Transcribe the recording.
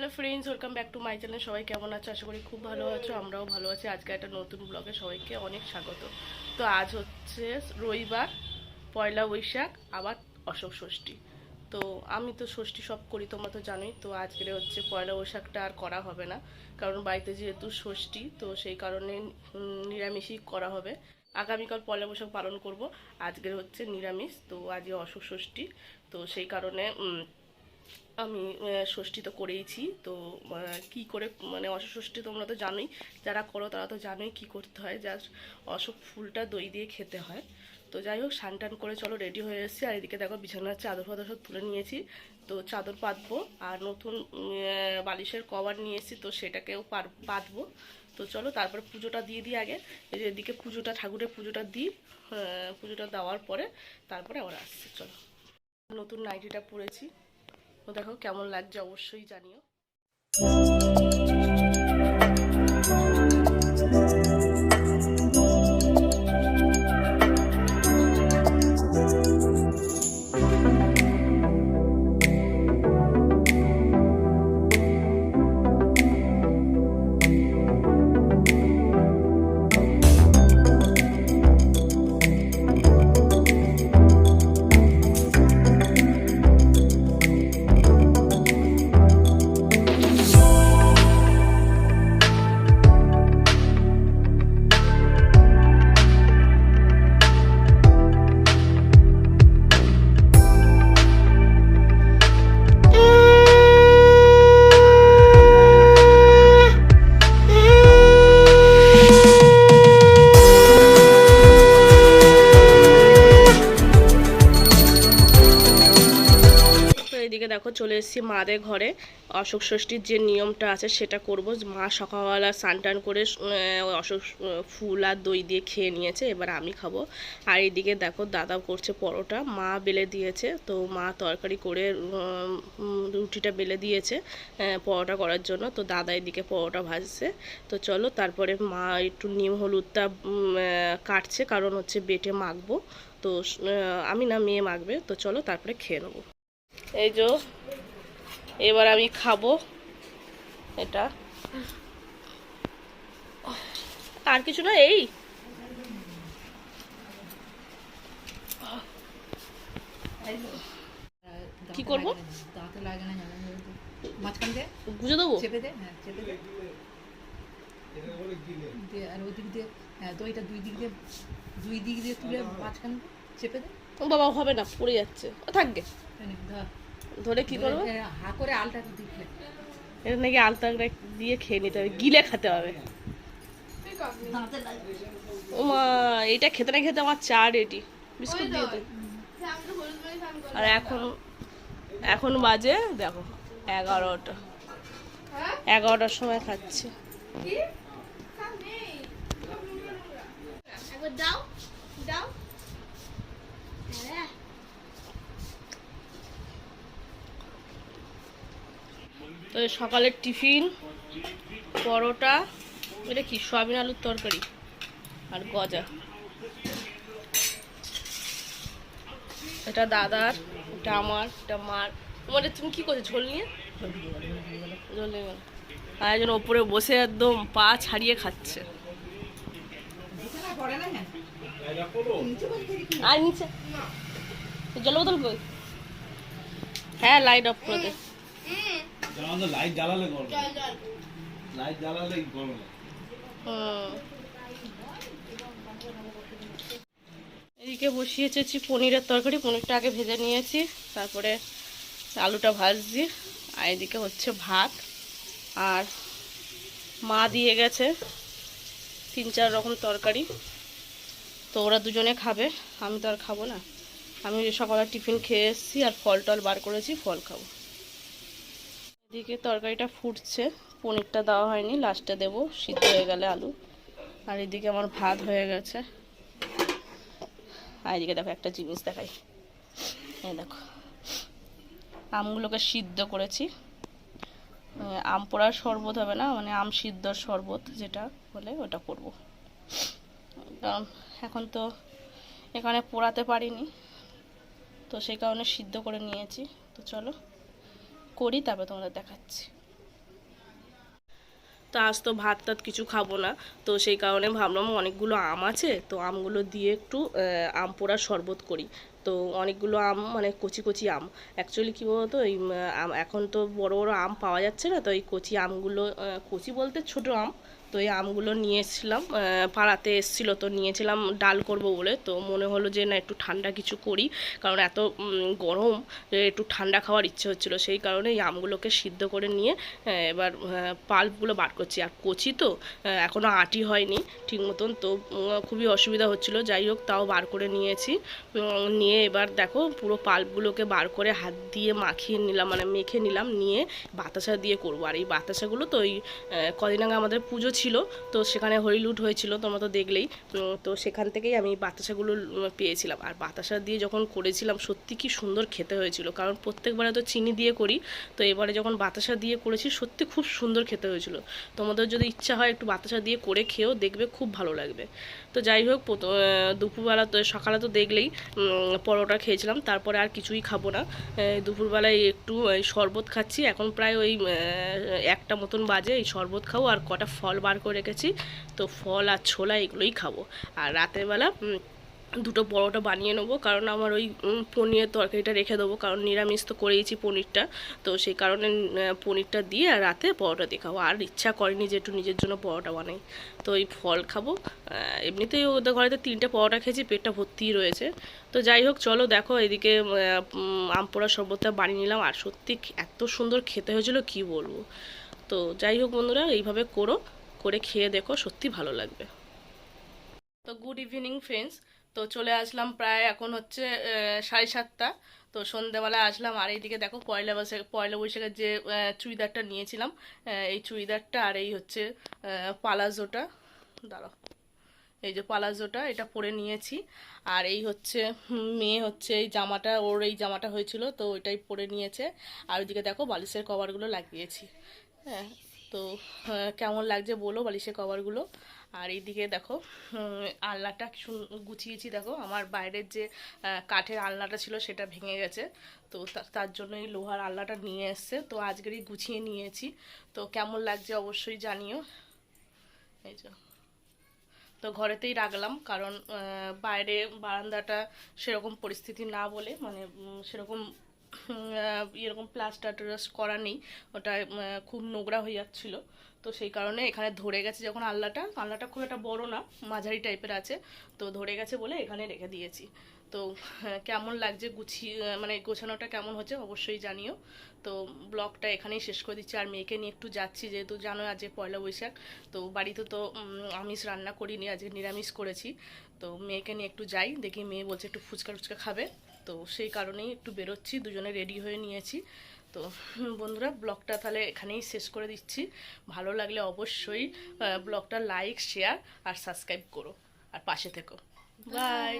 Hello friends welcome back to my channel সবাই কেমন আছো? আশা করি খুব ভালো আছো, আমরাও ভালো আছি। আজকে একটা নতুন ব্লগে সবাইকে অনেক স্বাগত। তো আজ হচ্ছে রবিবার, পয়লা বৈশাখ, আবার অশোক ষষ্ঠী। তো আমি তো ষষ্ঠী সব করি, তোমরা তো জানোই। তো আজকের হচ্ছে পয়লা বৈশাখটা আর করা হবে না, কারণ বাড়িতে যেহেতু ষষ্ঠী, তো সেই কারণে নিরামিষই করা হবে। আগামীকাল পয়লা বৈশাখ পালন করব, আজকের হচ্ছে নিরামিষ, তো আজকে অশোক ষষ্ঠী। তো সেই কারণে আমি ষষ্ঠী তো করেইছি, তো কি করে মানে ষষ্ঠী তোমরা তো জানোই, যারা করো তারা তো জানোই কি করতে হয় জাস্ট অশোক ফুলটা দই দিয়ে খেতে হয়। তো যাই হোক টান করে চলো রেডি হয়ে এসেছি, আর এদিকে দেখো বিছানার চাদর ফাদর সব তুলে নিয়েছি, তো চাদর পাতবো, আর নতুন বালিশের কভার নিয়ে এসেছি, তো সেটাকেও পাতবো। তো চলো, তারপর পুজোটা দিয়ে দিই আগে এদিকে পুজোটা, ঠাকুরের পুজোটা দিই পুজোটা দেওয়ার পরে তারপরে আবার আসছে, চলো। নতুন নাইটিটা পরেছি। দেখো কেমন লাগছে অবশ্যই জানিও। চলে এসেছি মাদের ঘরে। অশোক ষষ্ঠীর যে নিয়মটা আছে সেটা করব। মা সকালবেলা স্নান টান করে অশোক ফুল আর দই দিয়ে খেয়ে নিয়েছে, এবার আমি খাব। আর এইদিকে দেখো দাদা করছে পরোটা, মা বেলে দিয়েছে, তো মা তরকারি করে রুটিটা বেলে দিয়েছে পরোটা করার জন্য। তো দাদা এদিকে পরোটা ভাজছে। তো চলো তারপরে মা একটু নিম হলুদটা কাটছে, কারণ হচ্ছে বেটে মাখবো। তো আমি না মেয়ে মাখবে, তো চলো তারপরে খেয়ে নেব। এই যে এবার আমি খাব। এটা। আর কিছু না এই। কি করব? দাঁতে লাগে না জানা মাঝখান দিয়ে বুঝে দেবো? চেপে দে। হ্যাঁ চেপে দে আর ওই দিক দিয়ে হ্যাঁ দইটা দুই দিক দিয়ে দুই দিক দিয়ে তুলে মাঝখান চেপে দে ও বাবা হবে না পড়ে যাচ্ছে। ও থাকবে ধর ধরে কি করব? ধরে, হা করে আলটা এটা নাকি আলতা দিয়ে খেয়ে নিতে হবে গিলে খেতে হবে। দাঁতে লাগে ও মা এটা খেতে না খেতে আমার চা রেডি বিস্কুট দিয়ে আর এখন এখন বাজে দেখো এগারোটা। এগারোটার সময় খাচ্ছি। দাও দাও হ্যাঁ তো সকালের টিফিন, পরোটা, এটা কি, সয়াবিন আলুর তরকারি আর গজা। এটা দাদার, এটা আমার, এটা মার। তোমার তুমি কি করছ, ঝোল নিয়ে? ঝোল নিয়ে আর একজন ওপরে বসে একদম পা ছাড়িয়ে খাচ্ছে। আর নিচে? জল বোতল কই? হ্যাঁ লাইট অফ করে আমাদের লাইট জ্বালালে গরম লাইট জ্বালালে গরম লাগে। হুম। এদিকে বসিয়েছি পনিরের তরকারি পনিরটা আগে ভেজে নিয়েছি তারপরে আলুটা ভাজছি আর এদিকে হচ্ছে ভাত আর মা দিয়ে গেছে তিন চার রকম তরকারি। তো ওরা দুজনে খাবে আমি তো আর খাব না। আমি সকালে টিফিন খেয়ে এসেছি আর ফল টল বার করেছি ফল খাব। এদিকে তরকারিটা ফুটছে, পনিরটা দেওয়া হয়নি, লাস্টে দেবো, সিদ্ধ হয়ে গেলে আলু। আর এদিকে আমার ভাত হয়ে গেছে। আর এদিকে দেখো, একটা জিনিস দেখাই। এই দেখো, আমগুলোকে সিদ্ধ করেছি। আম পোড়ার শরবত হবে না মানে আম সিদ্ধর শরবত যেটা বলে ওটা করব। কারণ এখন তো এখানে পোড়াতে পারিনি, তো সেই কারণে সিদ্ধ করে নিয়েছি। তো চলো করি, তারপর তোমাদের দেখাচ্ছি। তো আজ তো ভাত টাত কিছু খাব না। তো সেই কারণে ভাবলাম অনেকগুলো আম আছে, তো আমগুলো দিয়ে একটু আম পোড়ার শরবত করি। তো অনেকগুলো আম মানে কচি কচি আম। অ্যাকচুয়ালি কী বলতো, এই এখন তো বড় বড় আম পাওয়া যাচ্ছে না, তো এই কচি আমগুলো কচি বলতে ছোট আম তো এই আমগুলো নিয়ে এসেছিলাম পাড়াতে এসেছিল তো নিয়েছিলাম, ডাল করব বলে। তো মনে হলো যে না, একটু ঠান্ডা কিছু করি, কারণ এত গরম একটু ঠান্ডা খাওয়ার ইচ্ছে হচ্ছিল। সেই কারণে এই আমগুলোকে সিদ্ধ করে নিয়ে এবার পাল্পগুলো বার করছি। আর কচি তো এখনও এখনও আটি হয়নি ঠিক মতন। তো খুবই অসুবিধা হচ্ছিল। যাই হোক, তাও বার করে নিয়েছি। নিয়ে এবার দেখো, পুরো পাল্পগুলোকে বার করে হাত দিয়ে মাখিয়ে নিলাম মানে মেখে নিলাম, নিয়ে বাতাসা দিয়ে করব। আর এই বাতাসাগুলো তো ওই কদিন আগে আমাদের পুজো ছিল, তো সেখানে হরিলুট হয়েছিল, তোমরা তো দেখলেই। তো সেখান থেকেই আমি বাতাসাগুলো পেয়েছিলাম। আর বাতাসা দিয়ে যখন করেছিলাম, সত্যি কি সুন্দর খেতে হয়েছিল। কারণ প্রত্যেকবারে তো চিনি দিয়ে করি, তো এবারে যখন বাতাসা দিয়ে করেছি, সত্যি খুব সুন্দর খেতে হয়েছিল। তোমাদের যদি ইচ্ছা হয় একটু বাতাসা দিয়ে করে খেয়েও দেখবে, খুব ভালো লাগবে। তো যাই হোক দুপুরবেলা তো, সকালে তো দেখলেই পরোটা খেয়েছিলাম। তারপরে আর কিছুই খাব না। দুপুরবেলায় একটু শরবত খাচ্ছি। এখন প্রায় ওই একটা মতন বাজে, এই শরবত খাও আর কটা ফল বার করে রেখেছি। তো ফল আর ছোলা এগুলোই খাব। আর রাতের বেলা দুটো পরোটা বানিয়ে নেব কারণ আমার ওই পনিরের তরকারিটা রেখে দেবো কারণ নিরামিষ তো করেইছি পনিরটা। তো সেই কারণে পনিরটা দিয়ে আর রাতে পরোটা দিয়ে খাব। আর ইচ্ছা করেনি যে একটু নিজের জন্য পরোটা বানাই। তো ওই ফল খাব। এমনিতেই ওদের ঘরেতে তিনটে পরোটা খেয়েছি পেটটা ভর্তিই রয়েছে। তো যাই হোক চলো দেখো এদিকে আহ, উম, আম পোড়া শরবতটা বানিয়ে নিলাম। আর সত্যি এত সুন্দর খেতে হয়েছিল কি বলব? তো যাই হোক বন্ধুরা এইভাবে করো। করে খেয়ে দেখো, সত্যি ভালো লাগবে। তো গুড ইভিনিং ফ্রেন্ডস তো চলে আসলাম প্রায় এখন হচ্ছে সাড়ে সাতটা। তো সন্ধ্যাবেলা আসলাম, আর এইদিকে দেখো পয়লা বৈশাখ পয়লা বৈশাখের যে চুড়িদারটা নিয়েছিলাম এই চুড়িদারটা আর এই হচ্ছে পালাজোটা। দাঁড়াও। এই যে পালাজোটা, এটা পরে নিয়েছি। আর এই হচ্ছে মেয়ে হচ্ছে এই জামাটা, ওর এই জামাটা হয়েছিল, তো ওইটাই পরে নিয়েছে। আর ওইদিকে দেখো বালিশের কভারগুলো লাগিয়েছি। হ্যাঁ। তো কেমন লাগছে বলো বালিশের কভারগুলো আর এইদিকে দেখো আলনাটা গুছিয়েছি দেখো, আমার বাইরের যে কাঠের আলনাটা ছিল সেটা ভেঙে গেছে। তো তার জন্য এই লোহার আলনাটা নিয়ে এসছে। তো আজকেরই গুছিয়ে নিয়েছি। তো কেমন লাগছে অবশ্যই জানিও। এই যে। তো ঘরেতেই রাখলাম, কারণ বাইরে বারান্দাটা সেরকম পরিস্থিতি না বলে মানে সেরকম এরকম প্লাস্টার করা নেই। ওটা খুব নোংরা হয়ে যাচ্ছিল। তো সেই কারণে এখানে ধরে গেছে যখন আল্লাটা আল্লাটা খুব একটা বড় না মাঝারি টাইপের আছে তো ধরে গেছে বলে এখানে রেখে দিয়েছি। তো আহ, কেমন লাগছে গুছিয়ে মানে গোছানোটা কেমন হচ্ছে অবশ্যই জানিও। তো ব্লগটা এখানেই শেষ করে দিচ্ছি আর মেয়েকে নিয়ে একটু যাচ্ছি যেহেতু জানো আজকে পয়লা বৈশাখ তো বাড়িতে তো আমিষ রান্না করিনি আজকে নিরামিষ করেছি। তো মেয়েকে নিয়ে একটু যাই দেখি মেয়ে বলছে একটু ফুচকা টুচকা খাবে। তো সেই কারণেই একটু বেরোচ্ছি দুজনে রেডি হয়ে নিয়েছি। তো বন্ধুরা ব্লগটা তাহলে এখানেই শেষ করে দিচ্ছি। ভালো লাগলে অবশ্যই ব্লগটা লাইক শেয়ার আর সাবস্ক্রাইব করো। আর পাশে থেকো। বাই